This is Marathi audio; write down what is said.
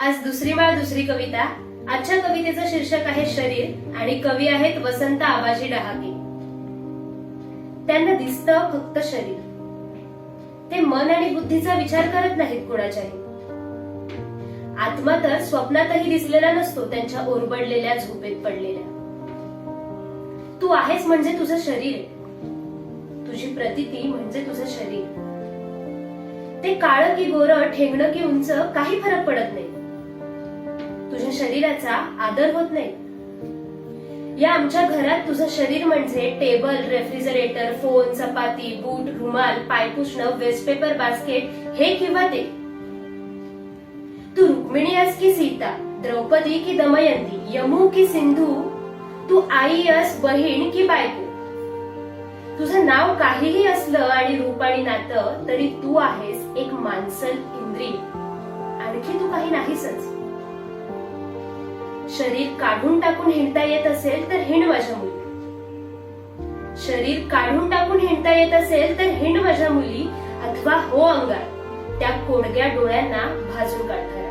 आज दुसरी माळ दुसरी कविता. आजच्या कवितेचं शीर्षक आहे शरीर आणि कवी आहेत वसंत आबाजी डहाके. त्यांना दिसत फक्त शरीर. ते मन आणि बुद्धीचा विचार करत नाहीत कुणाच्याही. आत्मा तर स्वप्नातही दिसलेला नसतो त्यांच्या ओरबडलेल्या झोपेत पडलेल्या. तू आहेस म्हणजे तुझं शरीर. तुझी प्रतिती म्हणजे तुझं शरीर. ते काळ की गोर ठेंगणं की उंच काही फरक पडत नाही. तुझ्या शरीराचा आदर होत नाही. या आमच्या घरात तुझं शरीर म्हणजे टेबल रेफ्रिजरेटर फोन चपाती बूट रुमाल पायपुष्ण वेस्ट पेपर बास्केट हे किंवा ते. तू रुक्मिणी अस की सीता? द्रौपदी की दमयंती? यमू की सिंधू? तू आई अस बहीण की बायको? तुझं नाव काहीही असलं आणि रूप आणि नातं तरी तू आहेस एक माणसल इंद्रिय. आणखी तू काही नाहीसच. शरीर काढून टाकून हिंडता येत असेल तर हिंड माझ्या मुली. शरीर काढून टाकून हिंडता येत असेल तर हिंड माझ्या मुली. अथवा हो अंगार. त्या कोडग्या डोळ्यांना भाजून काढतात.